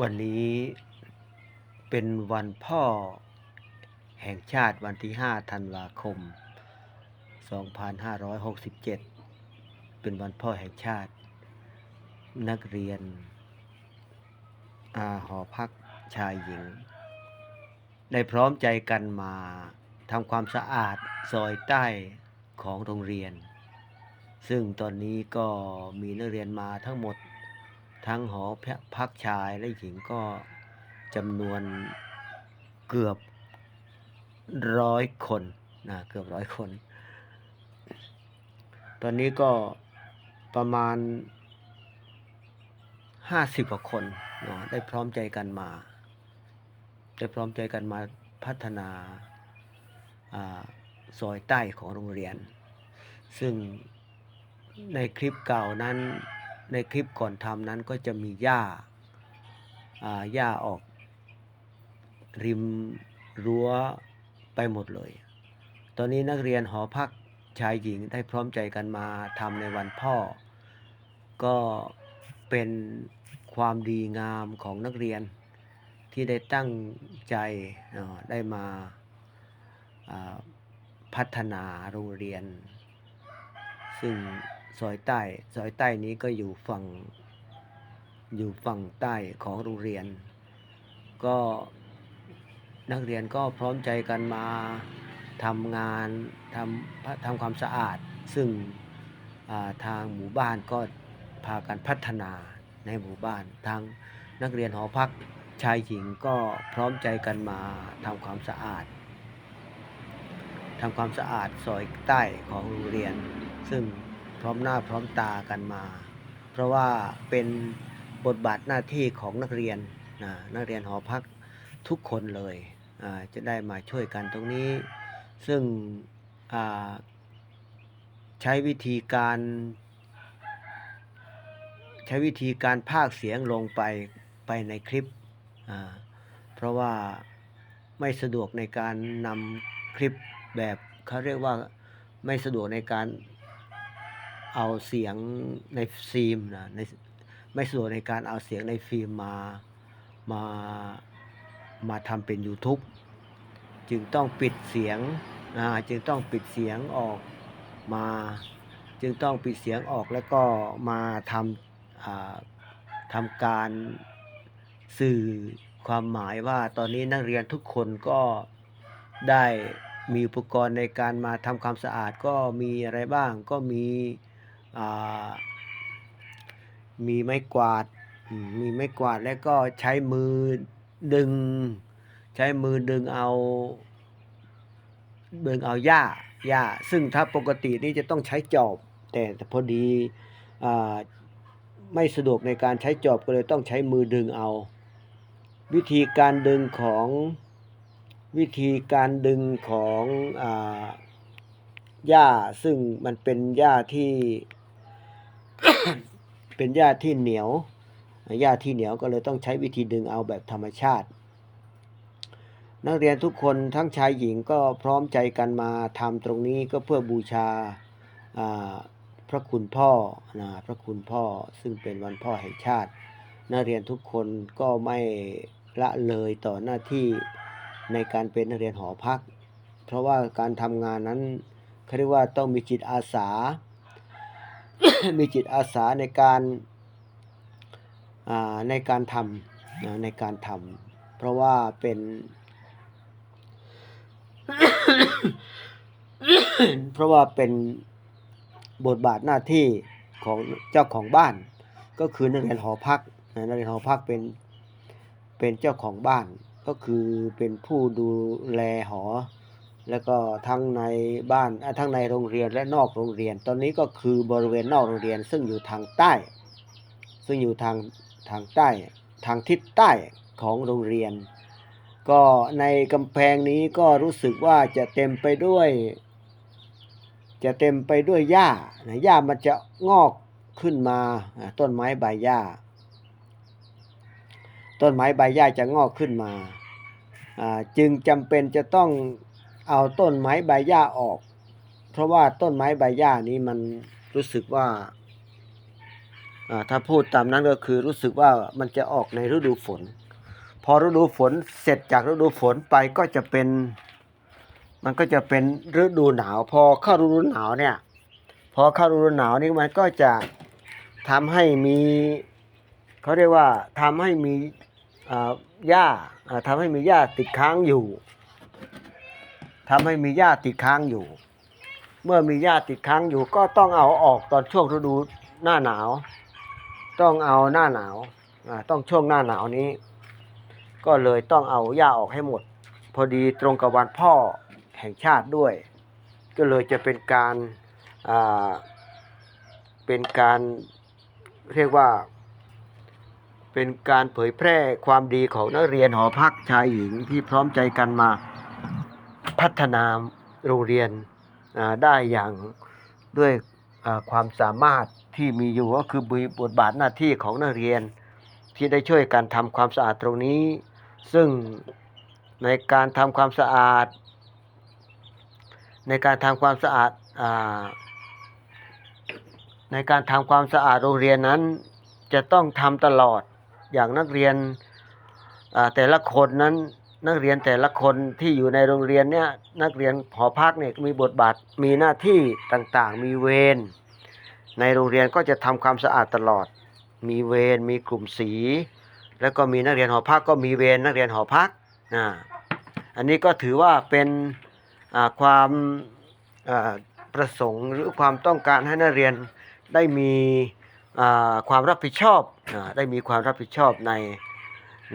วันนี้เป็นวันพ่อแห่งชาติวันที่ 5 ธันวาคม 2567 เป็นวันพ่อแห่งชาติ นักเรียน อาหอพักชายหญิง ได้พร้อมใจกันมาทำความสะอาดซอยใต้ของโรงเรียน ซึ่งตอนนี้ก็มีนักเรียนมาทั้งหมด ทั้งหอพักชายและหญิงก็จำนวนเกือบร้อยคนนะเกือบร้อยคน ตอนนี้ก็ประมาณห้าสิบกว่าคนเนาะได้พร้อมใจกันมา ได้พร้อมใจกันมาพัฒนาอาซอยใต้ของโรงเรียน ซึ่งในคลิปเก่านั้น ในคลิปก่อนทำนั้นก็จะมีหญ้าหญ้าออก ริมรั้วไปหมดเลย ตอนนี้นักเรียนหอพักชายหญิงได้พร้อมใจกันมาทำในวันพ่อ ก็เป็นความดีงามของนักเรียนที่ได้ตั้งใจได้มาพัฒนาโรงเรียน ซึ่ง ซอยใต้ ซอยใต้นี้ก็อยู่ฝั่ง อยู่ฝั่งใต้ของโรงเรียน ก็นักเรียนก็พร้อมใจกันมาทำงานทำทำความสะอาด ซึ่งาทางหมู่บ้านก็พากันพัฒนาในหมู่บ้าน ทางนักเรียนหอพักชายหญิงก็พร้อมใจกันมาทำความสะอาดทำความสะอาดซอยใต้ของโรงเรียน ซึ่ง พร้อมหน้าพร้อมตากันมา เพราะว่าเป็นบทบาทหน้าที่ของนักเรียนนะนักเรียนหอพักทุกคนเลยจะได้มาช่วยกันตรงนี้ ซึ่งใช้วิธีการ ใช้วิธีการพากย์เสียงลงไปไปในคลิป เพราะว่าไม่สะดวกในการนำคลิปแบบเขาเรียกว่าไม่สะดวกในการ เอาเสียงในฟิล์มนะในไม่สะดวกในการเอาเสียงในฟิล์มมามามาทำเป็น YouTube จึงต้องปิดเสียงอ่าจึงต้องปิดเสียงออกมา จึงต้องปิดเสียงออกแล้วก็มาทำทำการสื่อความหมายว่าตอนนี้นักเรียนทุกคนก็ได้มีอุปกรณ์ในการมาทำความสะอาดก็มีอะไรบ้างก็มี มีไม้กวาด มีไม้กวาดแล้วก็ใช้มือดึง ใช้มือดึงเอาดึงเอาหญ้าหญ้า ซึ่งถ้าปกตินี่จะต้องใช้จอบ แต่พอดีอ่าไม่สะดวกในการใช้จอบก็เลยต้องใช้มือดึงเอา วิธีการดึงของวิธีการดึงของอ่าหญ้าซึ่งมันเป็นหญ้าที่ เป็นหญ้าที่เหนียวหญ้าที่เหนียวก็เลยต้องใช้วิธีดึงเอาแบบธรรมชาติ นักเรียนทุกคนทั้งชายหญิงก็พร้อมใจกันมาทำตรงนี้ก็เพื่อบูชาอ่าพระคุณพ่อนะพระคุณพ่อซึ่งเป็นวันพ่อแห่งชาติ นักเรียนทุกคนก็ไม่ละเลยต่อหน้าที่ในการเป็นนักเรียนหอพัก เพราะว่าการทำงานนั้นเขาเรียกว่าต้องมีจิตอาสา มีจิตอาสาในการอ่าในการทำนะในการทำเพราะว่าเป็น เพราะว่าเป็นบทบาทหน้าที่ของเจ้าของบ้าน ก็คือนักเรียนหอพักนะนักเรียนหอพักเป็นเป็นเจ้าของบ้าน ก็คือเป็นผู้ดูแลหอ แล้วก็ทั้งในบ้านทั้งในโรงเรียนและนอกโรงเรียน ตอนนี้ก็คือบริเวณนอกโรงเรียน ซึ่งอยู่ทางใต้ ซึ่งอยู่ทางทางใต้ทางทิศใต้ของโรงเรียน ก็ในกำแพงนี้ก็รู้สึกว่าจะเต็มไปด้วย จะเต็มไปด้วยหญ้าหญ้ามันจะงอกขึ้นมาต้นไม้ใบหญ้า ต้นไม้ใบหญ้าจะงอกขึ้นมา จึงจำเป็นจะต้อง เอาต้นไม้ใบหญ้าออก เพราะว่าต้นไม้ใบหญ้านี้มันรู้สึกว่าถ้าพูดตามนั้นก็คือรู้สึกว่ามันจะออกในฤดูฝน พอฤดูฝนเสร็จจากฤดูฝนไปก็จะเป็น มันก็จะเป็นฤดูหนาว พอเข้าฤดูหนาวเนี่ยพอเข้าฤดูหนาวนี่มันก็จะทำให้มีเขาเรียกว่าทำให้มีหญ้าอ่าทำให้มีหญ้าติดค้างอยู่ ทำให้มีหญ้าติดค้างอยู่ เมื่อมีหญ้าติดค้างอยู่ ก็ต้องเอาออกตอนช่วงฤดูหน้าหนาว ต้องเอาหน้าหนาวต้องช่วงหน้าหนาวนี้ ก็เลยต้องเอาหญ้าออกให้หมด พอดีตรงกับวันพ่อแห่งชาติด้วย ก็เลยจะเป็นการเป็นการเรียกว่าเป็นการเผยแพร่ความดีของนักเรียนหอพักชายหญิงที่พร้อมใจกันมา พัฒนาโรงเรียนได้อย่างด้วยความสามารถที่มีอยู่ก็คือบทบาทหน้าที่ของนักเรียน ที่ได้ช่วยกันทำความสะอาดตรงนี้ ซึ่งในการทำความสะอาด ในการทำความสะอาดอในการทำความสะอาดโรงเรียนนั้น จะต้องทำตลอดอย่างนักเรียนแต่ละคนนั้น นักเรียนแต่ละคนที่อยู่ในโรงเรียนเนี่ยนักเรียนหอพักเนี่ยมีบทบาทมีหน้าที่ต่างๆ มีเวรในโรงเรียนก็จะทำความสะอาดตลอด มีเวรมีกลุ่มสี แล้วก็มีนักเรียนหอพักก็มีเวรนักเรียนหอพักอ่าอันนี้ก็ถือว่าเป็นความประสงค์หรือความต้องการให้นักเรียนได้มีความรับผิดชอบได้มีความรับผิดชอบใน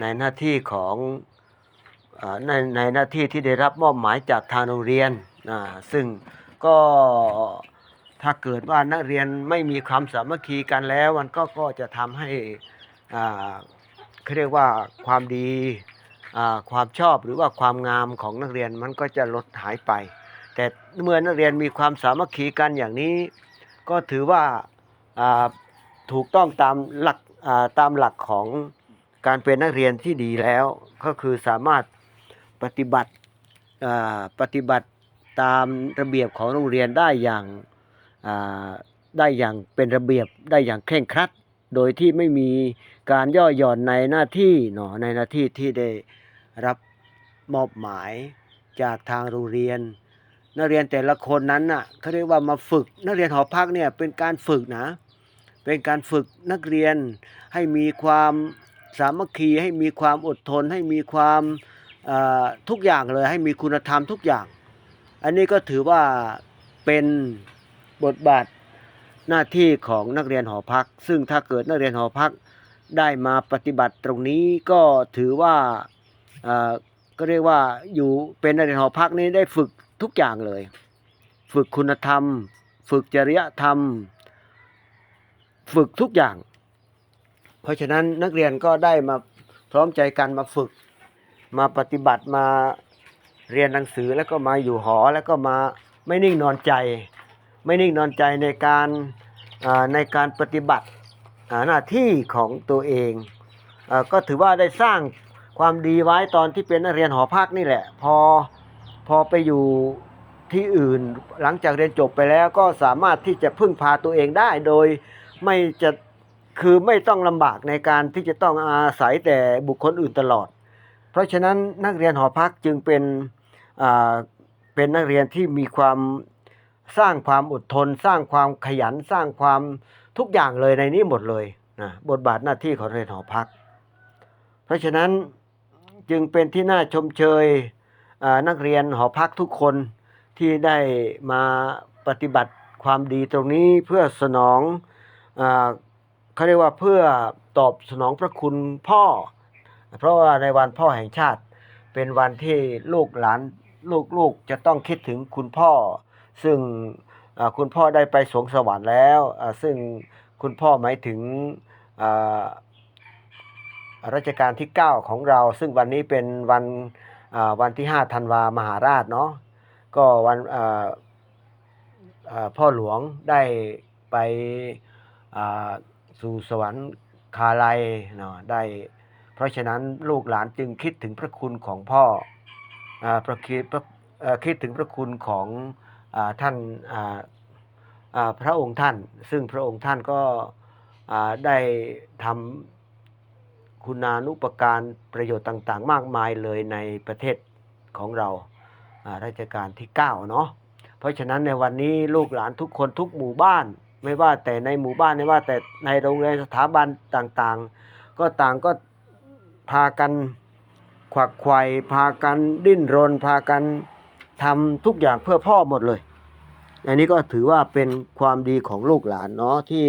ในหน้าที่ของ ในในหน้าที่ที่ได้รับมอบหมายจากทางโรงเรียนอ่าซึ่งก็ถ้าเกิดว่านักเรียนไม่มีความสามัคคีกันแล้วมันก็ก็จะทำให้อ่าเขาเรียกว่าความดีอ่าความชอบหรือว่าความงามของนักเรียนมันก็จะลดหายไป แต่เมื่อนักเรียนมีความสามัคคีกันอย่างนี้ ก็ถือว่าอ่าถูกต้องตามหลักอ่าตามหลักของการเป็นนักเรียนที่ดีแล้วก็คือสามารถ ปฏิบัติปฏิบัติตามระเบียบของโรงเรียนได้อย่างได้อย่างเป็นระเบียบได้อย่างเคร่งครัด โดยที่ไม่มีการย่อหย่อนในหน้าที่เนาะในหน้าที่ที่ได้รับมอบหมายจากทางโรงเรียน นักเรียนแต่ละคนนั้นน่ะเขาเรียกว่ามาฝึก นักเรียนหอพักเนี่ยเป็นการฝึกนะ เป็นการฝึกนักเรียนให้มีความสามัคคีให้มีความอดทนให้มีความ ทุกอย่างเลยให้มีคุณธรรมทุกอย่าง อันนี้ก็ถือว่าเป็นบทบาทหน้าที่ของนักเรียนหอพัก ซึ่งถ้าเกิดนักเรียนหอพักได้มาปฏิบัติตรงนี้ก็ถือว่าก็เรียกว่าอยู่เป็นนักเรียนหอพักนี้ได้ฝึกทุกอย่างเลย ฝึกคุณธรรม ฝึกจริยธรรม ฝึกทุกอย่าง เพราะฉะนั้นนักเรียนก็ได้มาพร้อมใจกันมาฝึก มาปฏิบัติมาเรียนหนังสือแล้วก็มาอยู่หอแล้วก็มาไม่นิ่งนอนใจ ไม่นิ่งนอนใจในการในการปฏิบัติหน้าที่ของตัวเองอก็ถือว่าได้สร้างความดีไว้ตอนที่เป็นนักเรียนหอพักนี่แหละ พอพอไปอยู่ที่อื่นหลังจากเรียนจบไปแล้วก็สามารถที่จะพึ่งพาตัวเองได้โดยไม่จะคือไม่ต้องลำบากในการที่จะต้องอาศัยแต่บุคคลอื่นตลอด ราะฉะนั้นนักเรียนหอพักจึงเป็นเป็นนักเรียนที่มีความสร้างความอดทน สร้างความขยันสร้างความทุกอย่างเลยในนี้หมดเลยนะบทบาทหน้าที่ของเรียนหอพัก เพราะฉะนั้นจึงเป็นที่น่าชมเชยนักเรียนหอพักทุกคนที่ได้มาปฏิบัติความดีตรงนี้เพื่อสนองอเขาเรียกว่าเพื่อตอบสนองพระคุณพ่อ เพราะว่าในวันพ่อแห่งชาติ เป็นวันที่ลูกหลานลูกๆจะต้องคิดถึงคุณพ่อ ซึ่งคุณพ่อได้ไปสวงสวรรค์แล้วซึ่งคุณพ่อหมายถึงรัชกาลที่ 9 ของเรา ซึ่งวันนี้เป็นวันวันที่5ธันวามหาราชเนาะก็วันพ่อหลวงได้ไปสู่สวรรคาลัยเนาะได้ เพราะฉะนั้นลูกหลานจึงคิดถึงพระคุณของพ่ออพระคิดพระคิดถึงพระคุณของอท่านพระองค์ท่าน ซึ่งพระองค์ท่านก็ได้ทำคุณานุปการประโยชน์ต่างๆ มากมายเลยในประเทศของเราอ่าราชการที่ 9 เนาะเพราะฉะนั้นในวันนี้ลูกหลานทุกคนทุกหมู่บ้าน ไม่ว่าแต่ในหมู่บ้านไม่ว่าแต่ในโรงเรียนสถาบันต่างๆ ก็ต่างก็ พากันขวักไขว่พากันดิ้นรน พากันทำทุกอย่างเพื่อพ่อหมดเลย อันนี้ก็ถือว่าเป็นความดีของลูกหลานเนาะที่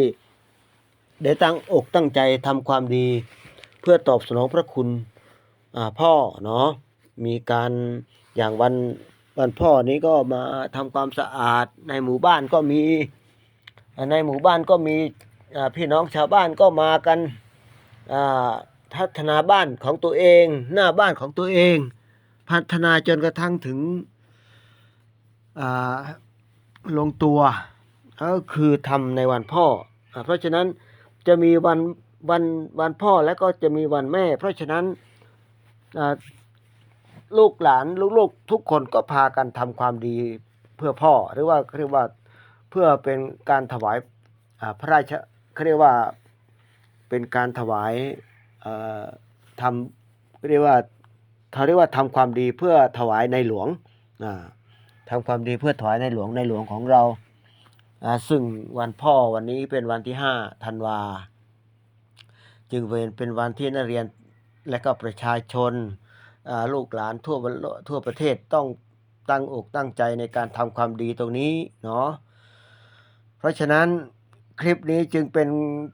ได้ตั้งอกตั้งใจทำความดีเพื่อตอบสนองพระคุณพ่อเนาะมีการอย่างวันวันพ่อนี้ก็มาทำความสะอาดในหมู่บ้านก็มีในหมู่บ้านก็มีพี่น้องชาวบ้านก็มากันอ่า พัฒนาบ้านของตัวเอง หน้าบ้านของตัวเอง พัฒนาจนกระทั่งถึงลงตัวก็คือทำในวันพ่ออเพราะฉะนั้นจะมีวันวันวันพ่อแล้วก็จะมีวันแม่ เพราะฉะนั้นลูกหลานลูกๆทุกคนก็พากันทำความดีเพื่อพ่อ หรือว่าเรียกว่าเพื่อเป็นการถวายพระราชเขาเรียกว่าเป็นการถวาย ทำเรียกว่าเขาเรียกว่าทำความดีเพื่อถวายในหลวงอ่าทำความดีเพื่อถวายในหลวงในหลวงของเรา ซึ่งวันพ่อวันนี้เป็นวันที่ห้าธันวา จึงเป็นเป็นวันที่นักเรียนและก็ประชาชนลูกหลานทั่วทั่วประเทศต้องตั้งอกตั้งใจในการทำความดีตรงนี้เนาะเพราะฉะนั้น คลิปนี้จึงเป็น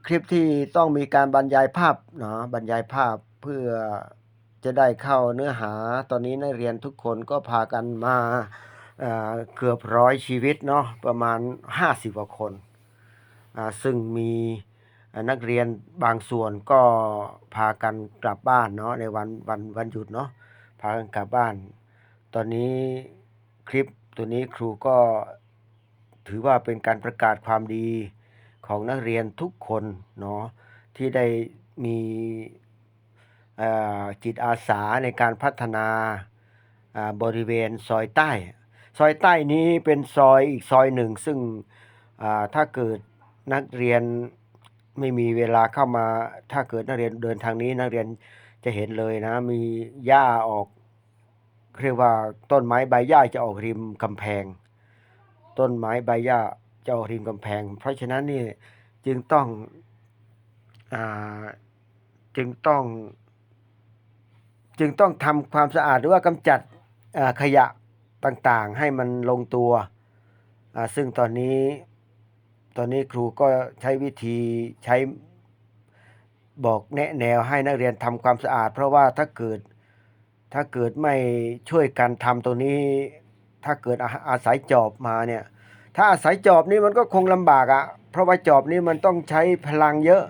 คลิปที่ต้องมีการบรรยายภาพเนาะบรรยายภาพเพื่อจะได้เข้าเนื้อหาตอนนี้นักเรียนทุกคนก็พากันมาเกือบร้อยชีวิตเนาะประมาณ 50กว่าคนาซึ่งมีนักเรียนบางส่วนก็พากันกลับบ้านเนาะในวันวันวันหยุดเนาะพากันกลับบ้าน ตอนนี้คลิปตัวนี้ครูก็ถือว่าเป็นการประกาศความดี ของนักเรียนทุกคนเนาะที่ได้มีจิตอาสาในการพัฒนาบริเวณซอยใต้ ซอยใต้นี้เป็นซอยอีกซอยหนึ่ง ซึ่งถ้าเกิดนักเรียนไม่มีเวลาเข้ามา ถ้าเกิดนักเรียนเดินทางนี้นักเรียนจะเห็นเลยนะ มีหญ้าออกเรียกว่าต้นไม้ใบหญ้าจะออกริมกำแพง ต้นไม้ใบหญ้า จะออกริมกำแพง เพราะฉะนั้นนี่จึงต้องอจึงต้อง จึงต้องทำความสะอาดหรือว่ากำจัดขยะต่างๆ ให้มันลงตัวซึ่งตอนนี้ตอนนี้ครูก็ใช้วิธีใช้บอกแนะแนวให้นักเรียนทำความสะอาด เพราะว่าถ้าเกิดถ้าเกิดไม่ช่วยกันทำตรงนี้ ถ้าเกิดอาอาศัยจอบมาเนี่ย ถ้าอาศัยจอบนี่มันก็คงลำบากอะ่ะ เพราะว่าจอบนี่มันต้องใช้พลังเยอะ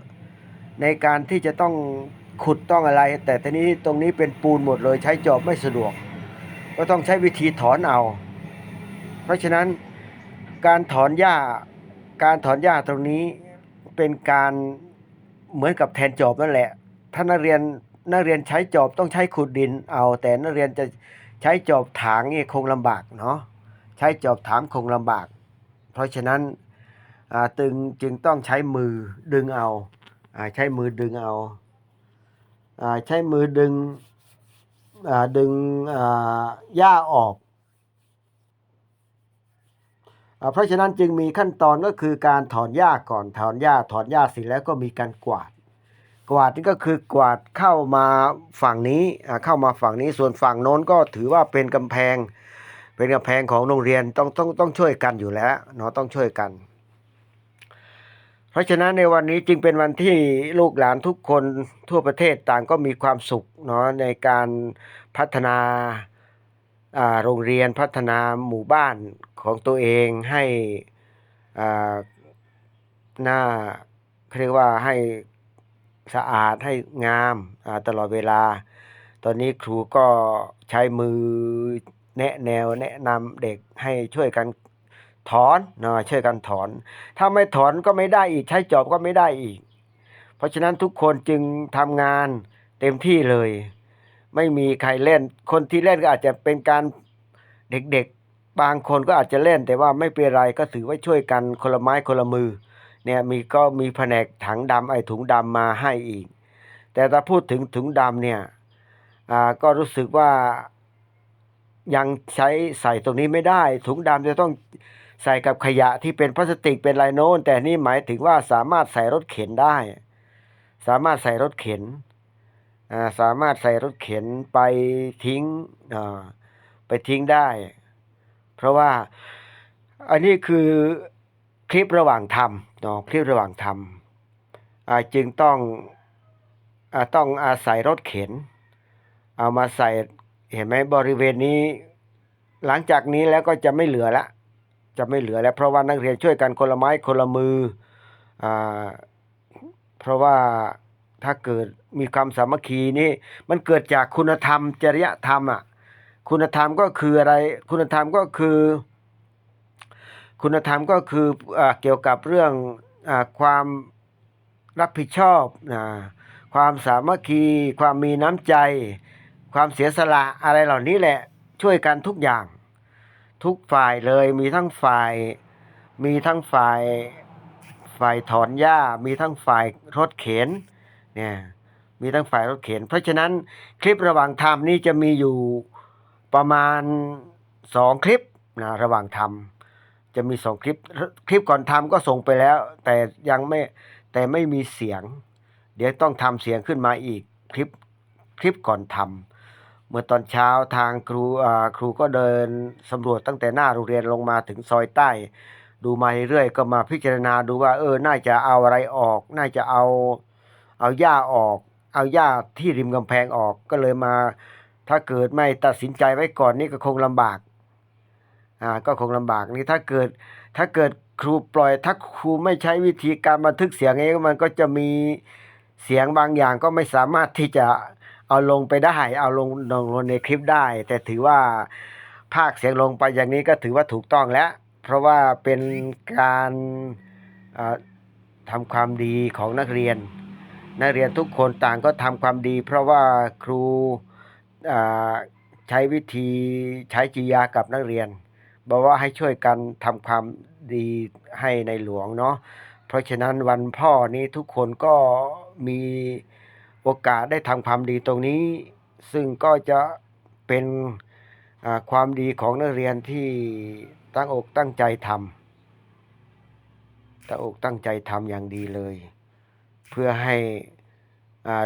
ในการที่จะต้องขุดต้องอะไร แต่ทีนี้ตรงนี้เป็นปูนหมดเลยใช้จอบไม่สะดวก ก็ต้องใช้วิธีถอนเอา เพราะฉะนั้นการถอนหญ้าการถอนหญ้าตรงนี้เป็นการเหมือนกับแทนจอบนั่นแหละ ถ้านักเรียนนักเรียนใช้จอบต้องใช้ขุดดินเอา แต่นักเรียนจะใช้จอบถางนี่คงลำบากเนาะใช้จอบถางคงลำบาก เพราะฉะนั้นตึงจึงต้องใช้มือดึงเอาอใช้มือดึงเอาอใช้มือดึงดึงหญ้าออกอเพราะฉะนั้นจึงมีขั้นตอนก็คือการถอนหญ้าก่อนถอนหญ้าถอนหญ้าเสร็จแล้วก็มีการกวาด กวาดนี่ก็คือกวาดเข้ามาฝั่งนี้เข้ามาฝั่งนี้ส่วนฝั่งโน้นก็ถือว่าเป็นกำแพง เป็นกำแพงของโรงเรียนต้องต้องต้องช่วยกันอยู่แล้วเนาะต้องช่วยกัน เพราะฉะนั้นในวันนี้จึงเป็นวันที่ลูกหลานทุกคนทั่วประเทศต่างก็มีความสุขเนาะในการพัฒนาโรงเรียนพัฒนาหมู่บ้านของตัวเองให้อ่าหน้าเรียกว่าให้สะอาดให้งามตลอดเวลา ตอนนี้ครูก็ใช้มือ แนะแนวแนะนำเด็กให้ช่วยกันถอนนะช่วยกันถอน ถ้าไม่ถอนก็ไม่ได้อีกใช้จอบก็ไม่ได้อีก เพราะฉะนั้นทุกคนจึงทำงานเต็มที่เลย ไม่มีใครเล่น คนที่เล่นก็อาจจะเป็นการเด็กๆบางคนก็อาจจะเล่น แต่ว่าไม่เป็นไรก็ถือว่าช่วยกันคนละไม้คนละมือเนี่ยมีก็มีแผนกถังดำไอ้ถุงดำมาให้อีก แต่ถ้าพูดถึงถุงดำเนี่ยก็รู้สึกว่า ยังใช้ใส่ตรงนี้ไม่ได้ ถุงดำจะต้องใส่กับขยะที่เป็นพลาสติกเป็นไรโน้น แต่นี่หมายถึงว่าสามารถใส่รถเข็นได้ สามารถใส่รถเข็นสามารถใส่รถเข็นไปทิ้งไปทิ้งได้ เพราะว่าอันนี้คือคลิประหว่างทำเนาะคลิประหว่างทำจึงต้องอต้องอาศัยรถเข็น เอามาใส่ เห็นไหมบริเวณนี้ หลังจากนี้แล้วก็จะไม่เหลือละ จะไม่เหลือแล้ว เพราะว่านักเรียนช่วยกันคนละไม้คนละมืออ่าเพราะว่าถ้าเกิดมีความสามัคคีนี่มันเกิดจากคุณธรรม จริยธรรมอะคุณธรรมก็คืออะไร คุณธรรมก็คือ คุณธรรมก็คืออาเกี่ยวกับเรื่องอาความรับผิดชอบนะความสามัคคี ความมีน้ำใจ ความเสียสละอะไรเหล่านี้แหละช่วยกันทุกอย่าง ทุกฝ่ายเลยมีทั้งฝ่าย มีทั้งฝ่าย ฝ่ายถอนหญ้า มีทั้งฝ่ายรถเข็นเนี่ยมีทั้งฝ่ายรถเข็น เพราะฉะนั้นคลิประหว่างทำนี่จะมีอยู่ประมาณสองคลิปนะระหว่างทำจะมีสองคลิปคลิปก่อนทำก็ส่งไปแล้ว แต่ยังไม่แต่ไม่มีเสียง เดี๋ยวต้องทำเสียงขึ้นมาอีกคลิปคลิปก่อนทำ เมื่อตอนเช้าทางครูครูก็เดินสำรวจตั้งแต่หน้าโรงเรียนลงมาถึงซอยใต้ ดูมาเรื่อยๆก็มาพิจารณาดูว่า เออน่าจะเอาอะไรออก น่าจะเอาเอาหญ้าออก เอาหญ้าที่ริมกำแพงออกก็เลยมา ถ้าเกิดไม่ตัดสินใจไว้ก่อนนี่ก็คงลำบากอ่าก็คงลำบากนี่ถ้าเกิดถ้าเกิดครูปล่อยถ้าครูไม่ใช้วิธีการบันทึกเสียงเองมันก็จะมีเสียงบางอย่างก็ไม่สามารถที่จะ เอาลงไปได้ เอาลงลงลงในคลิปได้ แต่ถือว่าภาคเสียงลงไปอย่างนี้ก็ถือว่าถูกต้องแล้ว เพราะว่าเป็นการอ่าทำความดีของนักเรียน นักเรียนทุกคนต่างก็ทำความดี เพราะว่าครูใช้วิธีใช้จิยากับนักเรียน บอกว่าให้ช่วยกันทำความดีให้ในหลวงเนาะเพราะฉะนั้นวันพ่อนี้ทุกคนก็มี โอกาสได้ทำความดีตรงนี้ ซึ่งก็จะเป็นความดีของนักเรียนที่ตั้งอกตั้งใจทำตั้งอกตั้งใจทำอย่างดีเลย เพื่อให้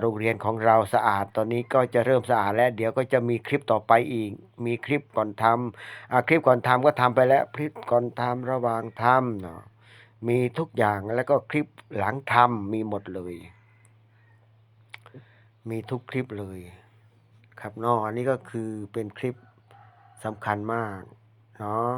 โรงเรียนของเราสะอาดตอนนี้ก็จะเริ่มสะอาดแล้วเดี๋ยวก็จะมีคลิปต่อไปอีก มีคลิปก่อนทำคลิปก่อนทำก็ทำไปแล้วคลิปก่อนทำระหว่างทำเนาะมีทุกอย่างแล้วก็คลิปหลังทำมีหมดเลย มีทุกคลิปเลยครับเนาะอันนี้ก็คือเป็นคลิปสำคัญมากเนาะ